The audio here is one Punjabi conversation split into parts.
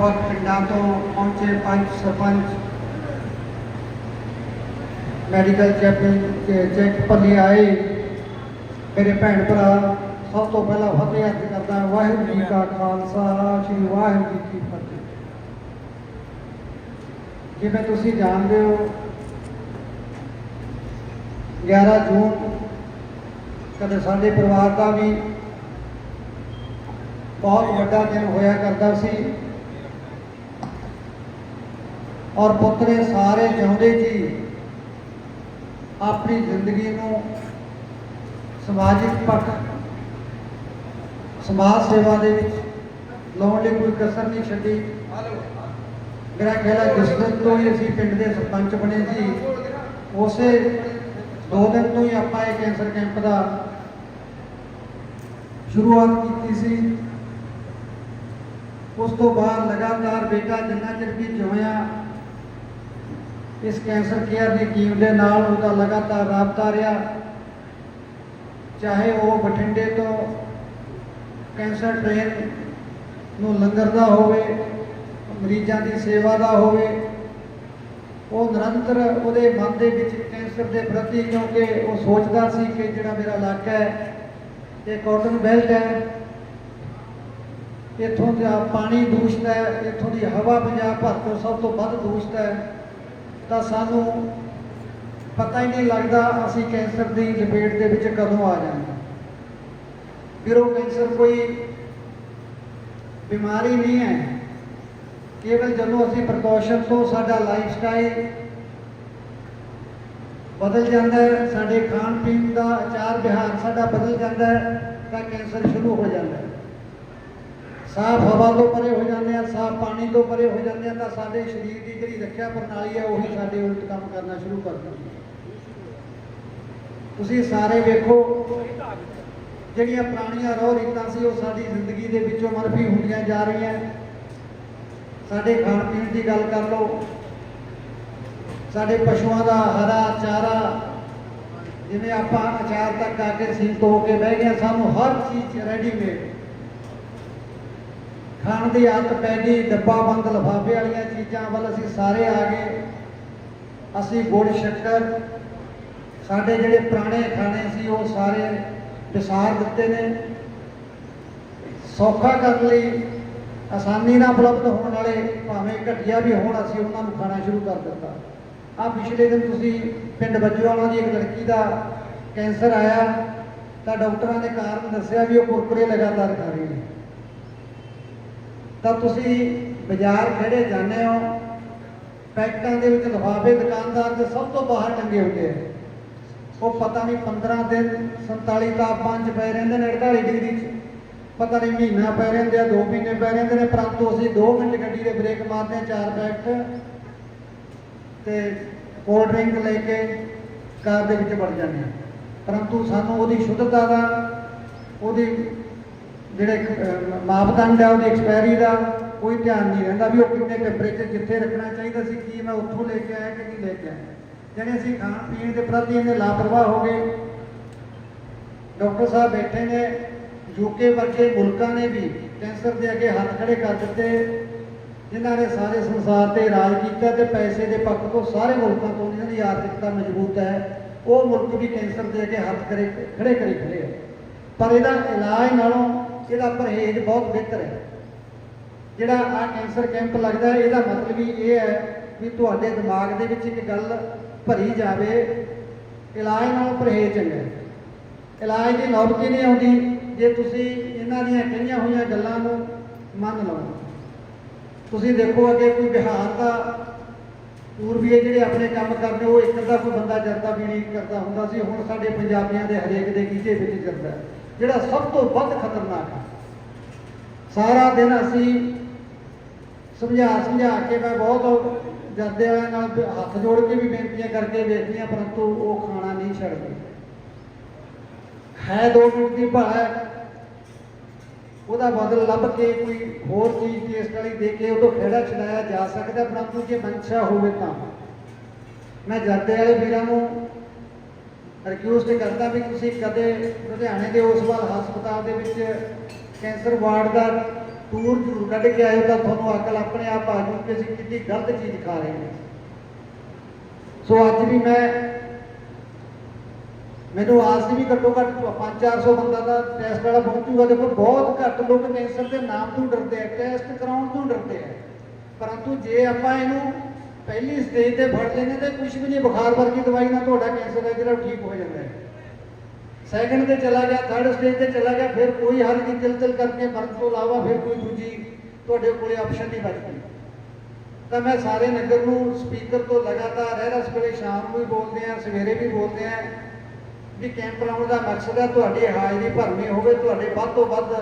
ਵੱਖ-ਵੱਖ ਪਿੰਡਾਂ ਤੋਂ ਪਹੁੰਚੇ ਪੰਚ ਸਰਪੰਚ ਮੈਡੀਕਲ ਚੈੱਕ ਚੈੱਕ ਲਈ ਆਏ। ਮੇਰੇ ਭੈਣ ਭਰਾ ਸਭ ਤੋਂ ਪਹਿਲਾਂ ਫਤਿਹ ਅਰਜ਼ ਕਰਦਾ ਵਾਹਿਗੁਰੂ ਜੀ ਕਾ ਖਾਲਸਾ, ਸ੍ਰੀ ਵਾਹਿਗੁਰੂ ਜੀ ਕੀ ਫਤਿਹ। ਜਿਵੇਂ ਤੁਸੀਂ ਜਾਣਦੇ ਹੋ 11 ਜੂਨ ਕਦੇ ਸਾਡੇ ਪਰਿਵਾਰ ਦਾ ਵੀ ਬਹੁਤ ਵੱਡਾ ਦਿਨ ਹੋਇਆ ਕਰਦਾ ਸੀ। ਔਰ ਪੁੱਤਰੇ, ਸਾਰੇ ਚਾਹੁੰਦੇ ਜੀ ਆਪਣੀ ਜ਼ਿੰਦਗੀ ਨੂੰ ਸਮਾਜਿਕ ਪੱਖ, ਸਮਾਜ ਸੇਵਾ ਦੇ ਵਿੱਚ ਲਾਉਣ ਲਈ ਕੋਈ ਕਸਰ ਨਹੀਂ ਛੱਡੀ। ਮੇਰਾ ਖਿਆਲ ਜਿਸ ਦਿਨ ਤੋਂ ਹੀ ਅਸੀਂ ਪਿੰਡ ਦੇ ਸਰਪੰਚ ਬਣੇ ਸੀ। ਉਸੇ ਦੋ ਦਿਨ ਤੋਂ ਹੀ ਆਪਾਂ ਇਹ ਕੈਂਸਰ ਕੈਂਪ ਦਾ ਸ਼ੁਰੂਆਤ ਕੀਤੀ ਸੀ। ਉਸ ਤੋਂ ਬਾਅਦ ਲਗਾਤਾਰ ਬੇਟਾ ਜਿੰਨਾ ਚਿਰ ਵੀ ਜਿਉਇਆ ਇਸ ਕੈਂਸਰ ਕੇਅਰ ਦੀ ਟੀਮ ਦੇ ਨਾਲ ਉਹਦਾ ਲਗਾਤਾਰ ਰਾਬਤਾ ਰਿਹਾ। ਚਾਹੇ ਉਹ ਬਠਿੰਡੇ ਤੋਂ ਕੈਂਸਰ ਟ੍ਰੇਨ ਨੂੰ ਲੰਗਰ ਦਾ ਹੋਵੇ, ਮਰੀਜ਼ਾਂ ਦੀ ਸੇਵਾ ਦਾ ਹੋਵੇ, ਉਹ ਨਿਰੰਤਰ ਉਹਦੇ ਮਨ ਦੇ ਵਿੱਚ ਕੈਂਸਰ ਦੇ ਪ੍ਰਤੀ ਕਿਉਂਕਿ ਉਹ ਸੋਚਦਾ ਸੀ ਕਿ ਜਿਹੜਾ ਮੇਰਾ ਇਲਾਕਾ ਹੈ, ਇਹ ਕਾਟਨ ਬੈਲਟ ਹੈ। ਇੱਥੋਂ ਦਾ ਪਾਣੀ ਦੂਸ਼ਿਤ ਹੈ, ਇੱਥੋਂ ਦੀ ਹਵਾ ਪੰਜਾਬ ਭਰ ਤੋਂ ਸਭ ਤੋਂ ਵੱਧ ਦੂਸ਼ਿਤ ਹੈ। ਤਾਂ ਸਾਨੂੰ ਪਤਾ ਹੀ ਨਹੀਂ ਲੱਗਦਾ ਅਸੀਂ ਕੈਂਸਰ ਦੀ ਲਪੇਟ ਦੇ ਵਿੱਚ ਕਦੋਂ ਆ ਜਾਂਦੇ ਫਿਰ ਉਹ ਕੈਂਸਰ ਕੋਈ ਬਿਮਾਰੀ ਨਹੀਂ ਹੈ। ਕੇਵਲ ਜਦੋਂ ਅਸੀਂ ਪ੍ਰਕੌਸ਼ਨ ਤੋਂ ਸਾਡਾ ਲਾਈਫ ਸਟਾਈਲ ਬਦਲ ਜਾਂਦਾ ਹੈ, ਸਾਡੇ ਖਾਣ ਪੀਣ ਦਾ ਆਚਾਰ ਵਿਹਾਰ ਸਾਡਾ ਬਦਲ ਜਾਂਦਾ ਹੈ, ਤਾਂ ਕੈਂਸਰ ਸ਼ੁਰੂ ਹੋ ਜਾਂਦਾ ਹੈ। ਸਾਫ਼ ਹਵਾ ਤੋਂ ਪਰੇ ਹੋ ਜਾਂਦੇ ਆ ਤੋਂ ਪਰੇ ਹੋ ਜਾਂਦੇ ਆ ਤਾਂ ਸਾਡੇ ਸਰੀਰ ਦੀ ਜਿਹੜੀ ਰੱਖਿਆ ਪ੍ਰਣਾਲੀ ਹੈ ਉਹੀ ਸਾਡੇ ਉਲਟ ਕੰਮ ਕਰਨਾ ਸ਼ੁਰੂ ਕਰ ਦਿੰਦੀ ਤੁਸੀਂ ਸਾਰੇ ਵੇਖੋ, ਜਿਹੜੀਆਂ ਪੁਰਾਣੀਆਂ ਰੋਹ ਰੀਤਾਂ ਸੀ, ਉਹ ਸਾਡੀ ਜ਼ਿੰਦਗੀ ਦੇ ਵਿੱਚੋਂ ਮਰਫੀ ਹੁੰਦੀਆਂ ਜਾ ਰਹੀਆਂ। ਸਾਡੇ ਖਾਣ ਪੀਣ ਦੀ ਗੱਲ ਕਰ ਲਓ। ਸਾਡੇ ਪਸ਼ੂਆਂ ਦਾ ਹਰਾ ਚਾਰਾ, ਜਿਵੇਂ ਆਪਾਂ ਅਚਾਰ ਤੱਕ ਆ ਕੇ ਸੀਲ ਧੋ ਕੇ ਬਹਿ ਗਏ ਸਾਨੂੰ ਹਰ ਚੀਜ਼ ਰੈਡੀਮੇਡ ਖਾਣ ਦੀ ਆਦਤ ਪੈ ਗਈ, ਡੱਬਾ ਬੰਦ, ਲਿਫਾਫੇ ਵਾਲੀਆਂ ਚੀਜ਼ਾਂ ਵੱਲ ਅਸੀਂ ਸਾਰੇ ਆ ਗਏ। ਅਸੀਂ ਗੁੜ, ਸ਼ੱਕਰ, ਸਾਡੇ ਜਿਹੜੇ ਪੁਰਾਣੇ ਖਾਣੇ ਸੀ, ਉਹ ਸਾਰੇ ਵਿਸਾਰ ਦਿੱਤੇ ਨੇ। ਸੌਖਾ ਕਰਨ ਲਈ ਆਸਾਨੀ ਨਾਲ ਉਪਲਬਧ ਹੋਣ ਵਾਲੇ ਭਾਵੇਂ ਘਟੀਆ ਵੀ ਹੋਣ, ਅਸੀਂ ਉਹਨਾਂ ਨੂੰ ਖਾਣਾ ਸ਼ੁਰੂ ਕਰ ਦਿੱਤਾ। ਆ ਪਿਛਲੇ ਦਿਨ ਤੁਸੀਂ ਪਿੰਡ ਬੱਜੂਆਣਾ ਦੀ ਇੱਕ ਲੜਕੀ ਦਾ ਕੈਂਸਰ ਆਇਆ। ਤਾਂ ਡਾਕਟਰਾਂ ਨੇ ਕਾਰਨ ਦੱਸਿਆ ਵੀ ਉਹ ਕੁਰਕੁਰੇ ਲਗਾਤਾਰ ਖਾ ਰਹੀ ਹੈ। ਤਾਂ ਤੁਸੀਂ ਬਾਜ਼ਾਰ ਖੜੇ ਜਾਂਦੇ ਹੋ, ਪੈਕਟਾਂ ਦੇ ਵਿੱਚ ਲਿਫਾਫੇ ਦੁਕਾਨਦਾਰ ਦੇ ਸਭ ਤੋਂ ਬਾਹਰ ਟੰਗੇ ਹੁੰਦੇ ਆ। ਉਹ ਪਤਾ ਨਹੀਂ 15 ਦਿਨ 47 ਤਾਪਮਾਨ ਚ ਪਏ ਰਹਿੰਦੇ ਨੇ 48 ਡਿਗਰੀ ਚ। ਪਤਾ ਨਹੀਂ ਮਹੀਨਾ ਪੈ ਰਹਿੰਦੇ ਆ 2 ਮਹੀਨੇ ਪੈ ਰਹਿੰਦੇ ਨੇ, ਪਰੰਤੂ ਅਸੀਂ 2 ਮਿੰਟ ਗੱਡੀ ਦੇ ਬ੍ਰੇਕ ਮਾਰਦੇ ਆ ਚਾਰ ਪੈਕਟ ਤੇ ਕੋਲਡ ਡਰਿੰਕ ਲੈ ਕੇ ਕਾਰ ਦੇ ਵਿੱਚ ਵੜ ਜਾਂਦੇ ਆ ਪਰੰਤੂ ਸਾਨੂੰ ਉਹਦੀ ਸ਼ੁੱਧਤਾ ਦਾ, ਉਹਦੀ ਜਿਹੜੇ ਮਾਪਦੰਡ ਹੈ ਉਹਦੀ ਐਕਸਪਾਇਰੀ ਦਾ ਕੋਈ ਧਿਆਨ ਨਹੀਂ ਰਹਿੰਦਾ ਵੀ ਉਹ ਕਿੰਨੇ ਟੈਂਪਰੇਚਰ ਜਿੱਥੇ ਰੱਖਣਾ ਚਾਹੀਦਾ ਸੀ, ਕੀ ਮੈਂ ਉੱਥੋਂ ਲੈ ਕੇ ਆਇਆ ਕਿ ਨਹੀਂ ਲੈ ਕੇ ਆਇਆ। ਜਿਹੜੇ ਅਸੀਂ ਖਾਣ ਪੀਣ ਦੇ ਪ੍ਰਤੀ ਇਹਨੇ ਲਾਪਰਵਾਹ ਹੋ ਗਏ। ਡਾਕਟਰ ਸਾਹਿਬ ਬੈਠੇ ਨੇ ਯੂਕੇ ਵਰਗੇ ਮੁਲਕਾਂ ਨੇ ਵੀ ਕੈਂਸਰ ਦੇ ਅੱਗੇ ਹੱਥ ਖੜੇ ਕਰ ਦਿੱਤੇ। ਜਿਨ੍ਹਾਂ ਨੇ ਸਾਰੇ ਸੰਸਾਰ ਤੇ ਰਾਜ ਕੀਤਾ ਤੇ ਪੈਸੇ ਦੇ ਪੱਖ ਤੋਂ ਸਾਰੇ ਮੁਲਕਾਂ ਤੋਂ ਜਿਹਨਾਂ ਦੀ ਆਰਥਿਕਤਾ ਮਜ਼ਬੂਤ ਹੈ। ਉਹ ਮੁਲਕ ਵੀ ਕੈਂਸਰ ਦੇ ਅੱਗੇ ਹੱਥ ਖੜੇ ਖੜੇ ਕਰੀ ਖੜੇ ਆ। ਪਰ ਇਹਦਾ ਇਲਾਜ ਨਾਲੋਂ ਇਹਦਾ ਪਰਹੇਜ਼ ਬਹੁਤ ਬਿਹਤਰ ਹੈ। ਜਿਹੜਾ ਆ ਕੈਂਸਰ ਕੈਂਪ ਲੱਗਦਾ ਇਹਦਾ ਮਤਲਬ ਹੀ ਇਹ ਹੈ ਵੀ ਤੁਹਾਡੇ ਦਿਮਾਗ ਦੇ ਵਿੱਚ ਇੱਕ ਗੱਲ ਭਰੀ ਜਾਵੇ ਇਲਾਜ ਨਾਲ ਪਰਹੇਜ਼ ਚੰਗਾ ਹੈ। ਇਲਾਜ ਦੀ ਨੌਬਤ ਨਹੀਂ ਆਉਂਦੀ? ਜੇ ਤੁਸੀਂ ਇਹਨਾਂ ਦੀਆਂ ਕਹੀਆਂ ਹੋਈਆਂ ਗੱਲਾਂ ਨੂੰ ਮੰਨ ਲਓ। ਤੁਸੀਂ ਦੇਖੋ ਅੱਗੇ ਕੋਈ ਬਿਹਾਰ ਦਾ ਪੂਰਬੀਏ ਜਿਹੜੇ ਆਪਣੇ ਕੰਮ ਕਰਦੇ ਉਹ ਇੱਕ ਦਾ ਕੋਈ ਬੰਦਾ ਜਰਦਾ ਵੀ ਨਹੀਂ ਕਰਦਾ ਹੁੰਦਾ ਸੀ ਹੁਣ ਸਾਡੇ ਪੰਜਾਬੀਆਂ ਦੇ ਹਰੇਕ ਦੇ ਗੀਜੇ ਵਿੱਚ ਜਰਦਾ ਹੈ, ਜਿਹੜਾ ਸਭ ਤੋਂ ਵੱਧ ਖਤਰਨਾਕ ਹੈ। ਸਾਰਾ ਦਿਨ ਅਸੀਂ ਸਮਝਾ ਸਮਝਾ ਕੇ ਮੈਂ ਬਹੁਤ ਜਰਦੇ ਵਾਲਿਆਂ ਨਾਲ ਹੱਥ ਜੋੜ ਕੇ ਵੀ ਬੇਨਤੀਆਂ ਕਰਕੇ ਵੇਖਦੀਆਂ ਪਰੰਤੂ ਉਹ ਖਾਣਾ ਨਹੀਂ ਛੱਡਦੇ। ਹੈ ਦੋ ਮਿੰਟ ਦੀ ਭਾਲ ਉਹਦਾ ਬਦਲ ਲੱਭ ਕੇ ਕੋਈ ਹੋਰ ਚੀਜ਼ ਟੇਸਟ ਵਾਲੀ ਦੇ ਕੇ ਉਹਦੋਂ ਖੇੜਾ ਛਡਾਇਆ ਜਾ ਸਕਦਾ, ਪਰੰਤੂ ਜੇ ਮਨਸ਼ਾ ਹੋਵੇ ਤਾਂ। ਮੈਂ ਜਰਦੇ ਵਾਲੇ ਵੀਰਾਂ ਨੂੰ ਰਿਕਵੈਸਟ ਕਰਦਾ ਵੀ ਤੁਸੀਂ ਕਦੇ ਲੁਧਿਆਣੇ ਦੇ ਉਸਵਾਲ ਹਸਪਤਾਲ ਦੇ ਵਿੱਚ ਕੈਂਸਰ ਵਾਰਡ ਦਾ ਟੂਰ ਜ਼ਰੂਰ ਕੱਢ ਕੇ ਆਇਓ ਤਾਂ ਤੁਹਾਨੂੰ ਅਕਲ ਆਪਣੇ ਆਪ ਆ ਜੂ ਕਿ ਅਸੀਂ ਕਿੰਨੀ ਗਲਤ ਚੀਜ਼ ਖਾ ਰਹੇ ਹਾਂ। ਸੋ ਅੱਜ ਵੀ ਮੈਂ, ਮੈਨੂੰ ਆਸ ਸੀ ਵੀ ਘੱਟੋ ਘੱਟ 5-400 ਬੰਦਾ ਦਾ ਟੈਸਟ ਵਾਲਾ ਪਹੁੰਚੂਗਾ ਦੇਖੋ, ਬਹੁਤ ਘੱਟ ਲੋਕ ਕੈਂਸਰ ਦੇ ਨਾਮ ਤੋਂ ਡਰਦੇ ਆ, ਟੈਸਟ ਕਰਾਉਣ ਤੋਂ ਡਰਦੇ ਆ। ਪਰੰਤੂ ਜੇ ਆਪਾਂ ਇਹਨੂੰ ਪਹਿਲੀ ਸਟੇਜ ਤੇ ਫੜ ਲੈਂਦੇ ਤੇ ਕੁਝ ਵੀ ਨਹੀਂ, ਬੁਖਾਰ ਵਰਗੀ ਦਵਾਈ ਨਾਲ ਤੁਹਾਡਾ ਕੈਂਸਰ ਹੈ ਜਿਹੜਾ ਉਹ ਠੀਕ ਹੋ ਜਾਂਦਾ ਹੈ। ਸੈਕੰਡ ਤੇ ਚਲਾ ਗਿਆ ਥਰਡ ਸਟੇਜ ਤੇ ਚਲਾ ਗਿਆ, ਫਿਰ ਕੋਈ ਹਰ ਦੀ ਤਿਲ ਤਿਲ ਕਰਕੇ ਮਰਨ ਤੋਂ ਇਲਾਵਾ ਫਿਰ ਕੋਈ ਦੂਜੀ ਤੁਹਾਡੇ ਕੋਲੇ ਆਪਸ਼ਨ ਨਹੀਂ ਬਚਦੀ ਤਾਂ ਮੈਂ ਸਾਰੇ ਨਗਰ ਨੂੰ ਸਪੀਕਰ ਤੋਂ ਲਗਾਤਾਰ ਰਹਿ ਰਸ ਸ਼ਾਮ ਨੂੰ ਵੀ ਬੋਲਦੇ ਆ ਸਵੇਰੇ ਵੀ ਬੋਲਦੇ ਆ ਵੀ ਕੈਂਪ ਲਾਉਣ ਦਾ ਮਕਸਦ ਹੈ ਤੁਹਾਡੀ ਹਾਜ਼ਰੀ ਭਰਨੀ ਹੋਵੇ, ਤੁਹਾਡੇ ਵੱਧ ਤੋਂ ਵੱਧ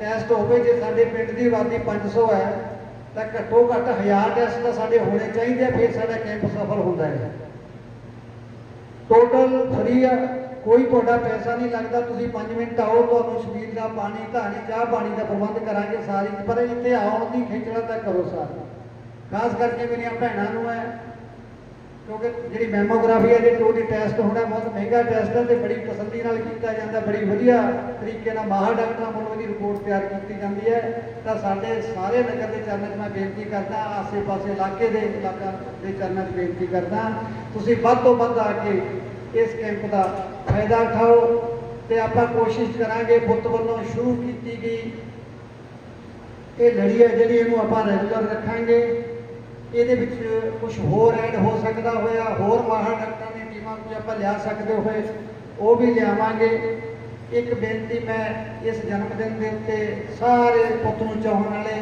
ਟੈਸਟ ਹੋਵੇ, ਜੇ ਸਾਡੇ ਪਿੰਡ ਦੀ ਆਬਾਦੀ 500 ਹੈ ਤਾਂ ਘੱਟੋ ਘੱਟ 1000 ਟੈਸਟ ਤਾਂ ਸਾਡੇ ਹੋਣੇ ਚਾਹੀਦੇ ਆ, ਫਿਰ ਸਾਡਾ ਕੈਂਪ ਸਫਲ ਹੁੰਦਾ ਹੈ। ਟੋਟਲ ਫਰੀ ਆ, ਕੋਈ ਤੁਹਾਡਾ ਪੈਸਾ ਨਹੀਂ ਲੱਗਦਾ, ਤੁਸੀਂ 5 ਮਿੰਟ ਆਓ, ਤੁਹਾਨੂੰ ਸ਼ਬੀਲ ਦਾ ਪਾਣੀ, ਧਾਣੀ, ਚਾਹ ਪਾਣੀ ਦਾ ਪ੍ਰਬੰਧ ਕਰਾਂਗੇ ਸਾਰੀ। ਪਰ ਇੱਥੇ ਆਉਣ ਦੀ ਖੇਚਲਾ ਤਾਂ ਕਰੋ ਸਾਰੀ। ਖਾਸ ਕਰਕੇ ਮੇਰੀਆਂ ਭੈਣਾਂ ਨੂੰ ਹੈ ਕਿਉਂਕਿ ਜਿਹੜੀ ਮੈਮੋਗ੍ਰਾਫੀ ਹੈ, ਜਿਹੜੀ ਉਹਦੀ ਟੈਸਟ ਹੋਣਾ ਬਹੁਤ ਮਹਿੰਗਾ ਟੈਸਟ ਹੈ ਤੇ ਬੜੀ ਤਸੱਲੀ ਨਾਲ ਕੀਤਾ ਜਾਂਦਾ, ਬੜੀ ਵਧੀਆ ਤਰੀਕੇ ਨਾਲ ਮਾਹਰ ਡਾਕਟਰਾਂ ਵੱਲੋਂ ਇਹਦੀ ਰਿਪੋਰਟ ਤਿਆਰ ਕੀਤੀ ਜਾਂਦੀ ਹੈ। ਤਾਂ ਸਾਡੇ ਸਾਰੇ ਨਗਰ ਦੇ ਚਰਨਾਂ 'ਚ ਮੈਂ ਬੇਨਤੀ ਕਰਦਾ, ਆਸੇ-ਪਾਸੇ ਇਲਾਕੇ ਦੇ ਇਲਾਕਾ ਦੇ ਚਰਨਾਂ 'ਚ ਬੇਨਤੀ ਕਰਦਾ, ਤੁਸੀਂ ਵੱਧ ਤੋਂ ਵੱਧ ਆ ਕੇ ਇਸ ਕੈਂਪ ਦਾ ਫਾਇਦਾ ਉਠਾਓ ਤੇ ਆਪਾਂ ਕੋਸ਼ਿਸ਼ ਕਰਾਂਗੇ, ਬੁੱਤ ਵੱਲੋਂ ਸ਼ੁਰੂ ਕੀਤੀ ਗਈ। ਇਹ ਲੜੀ ਹੈ ਜਿਹੜੀ ਇਹਨੂੰ ਆਪਾਂ ਰੈਗੂਲਰ ਰੱਖਾਂਗੇ। ਇਹਦੇ ਵਿੱਚ ਕੁਝ ਹੋਰ ਐਡ ਹੋ ਸਕਦਾ ਹੋਇਆ, ਹੋਰ ਮਾਹਰ ਡਾਕਟਰਾਂ ਦੀ ਟੀਮਾਂ ਕੋਈ ਆਪਾਂ ਲਿਆ ਸਕਦੇ ਹੋਏ, ਉਹ ਵੀ ਲਿਆਵਾਂਗੇ। ਇੱਕ ਬੇਨਤੀ ਮੈਂ ਇਸ ਜਨਮ ਦਿਨ ਦੇ ਉੱਤੇ ਸਾਰੇ ਪੁੱਤ ਨੂੰ ਚਾਹਣ ਵਾਲੇ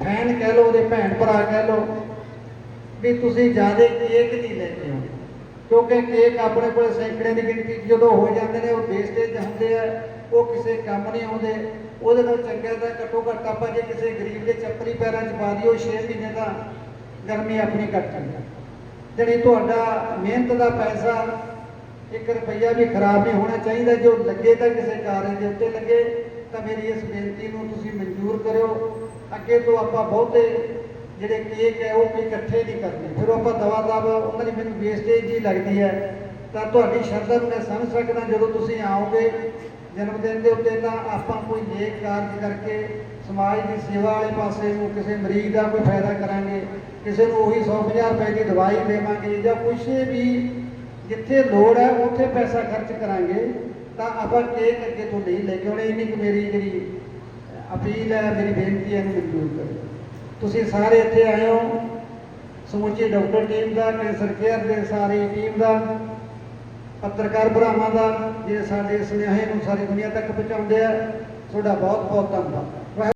ਫੈਨ ਕਹਿ ਲਓ ਉਹਦੇ ਭੈਣ ਭਰਾ ਕਹਿ ਲਓ ਵੀ ਤੁਸੀਂ ਜ਼ਿਆਦਾ ਕੇਕ ਨਹੀਂ ਲੈਂਦੇ ਹੋ ਕਿਉਂਕਿ ਕੇਕ ਆਪਣੇ ਕੋਲ ਸੈਂਕੜੇ ਦੀ ਗਿਣਤੀ 'ਚ ਜਦੋਂ ਹੋ ਜਾਂਦੇ ਨੇ, ਉਹ ਵੇਸਟੇਜ ਹੁੰਦੇ ਆ, ਉਹ ਕਿਸੇ ਕੰਮ ਨਹੀਂ ਆਉਂਦੇ। ਉਹਦੇ ਨਾਲ ਚੰਗਾ ਤਾਂ ਘੱਟੋ ਘੱਟ ਆਪਾਂ ਜੇ ਕਿਸੇ ਪੈਰਾਂ 'ਚ ਪਾ ਦਿਓ 6 ਮਹੀਨੇ ਦਾ ਗਰਮੀ ਆਪਣੀ ਕੱਟ ਜਾਂਦਾ ਜਿਹੜੀ ਤੁਹਾਡਾ ਮਿਹਨਤ ਦਾ ਪੈਸਾ ਇੱਕ ਰੁਪਈਆ ਵੀ ਖਰਾਬ ਨਹੀਂ ਹੋਣਾ ਚਾਹੀਦਾ, ਜੋ ਲੱਗੇ ਤਾਂ ਕਿਸੇ ਕਾਰਨ ਦੇ ਉੱਤੇ ਲੱਗੇ, ਤਾਂ ਮੇਰੀ ਇਸ ਬੇਨਤੀ ਨੂੰ ਤੁਸੀਂ ਮਨਜ਼ੂਰ ਕਰਿਓ। ਅੱਗੇ ਤੋਂ ਆਪਾਂ ਬਹੁਤੇ ਜਿਹੜੇ ਕੇਕ ਹੈ, ਉਹ ਕੋਈ ਇਕੱਠੇ ਨਹੀਂ ਕਰਨੇ। ਫਿਰ ਆਪਾਂ ਦਵਾ ਦਵਾ, ਉਹਨਾਂ ਦੀ ਮੈਨੂੰ ਵੇਸਟੇਜ ਹੀ ਲੱਗਦੀ ਹੈ। ਤਾਂ ਤੁਹਾਡੀ ਸ਼ਰਧਾ ਨੂੰ ਮੈਂ ਸਮਝ ਸਕਦਾ, ਜਦੋਂ ਤੁਸੀਂ ਆਓਗੇ ਜਨਮ ਦਿਨ ਦੇ ਉੱਤੇ ਤਾਂ ਆਪਾਂ ਕੋਈ ਨੇਕ ਕਾਰਜ ਕਰਕੇ ਸਮਾਜ ਦੀ ਸੇਵਾ ਵਾਲੇ ਪਾਸੇ ਨੂੰ ਕਿਸੇ ਮਰੀਜ਼ ਦਾ ਕੋਈ ਫਾਇਦਾ ਕਰਾਂਗੇ, ਕਿਸੇ ਨੂੰ ਉਹੀ 150 ਰੁਪਏ ਦੀ ਦਵਾਈ ਦੇਵਾਂਗੇ ਜਾਂ ਕੁਛ ਵੀ ਜਿੱਥੇ ਲੋੜ ਹੈ ਉੱਥੇ ਪੈਸਾ ਖਰਚ ਕਰਾਂਗੇ, ਤਾਂ ਆਪਾਂ ਕੇਕ ਅੱਗੇ ਤੋਂ ਨਹੀਂ ਲੈ ਕੇ ਆਉਣੇ। ਇੰਨੀ ਕੁ ਮੇਰੀ ਜਿਹੜੀ ਅਪੀਲ ਹੈ, ਮੇਰੀ ਬੇਨਤੀ ਹੈ, ਇਹਨੂੰ ਮਨਜ਼ੂਰ ਕਰੋ। ਤੁਸੀਂ ਸਾਰੇ ਇੱਥੇ ਆਏ ਹੋ, ਸਮੁੱਚੀ ਡਾਕਟਰ ਟੀਮ ਦਾ, ਕੈਂਸਰ ਕੇਅਰ ਦੇ ਸਾਰੀ ਟੀਮ ਦਾ, ਪੱਤਰਕਾਰ ਭਰਾਵਾਂ ਦਾ ਜਿਹੜੇ ਸਾਡੇ ਸੁਨੇਹੇ ਨੂੰ ਸਾਰੀ ਦੁਨੀਆ ਤੱਕ ਪਹੁੰਚਾਉਂਦੇ ਆ, ਤੁਹਾਡਾ ਬਹੁਤ ਬਹੁਤ ਧੰਨਵਾਦ।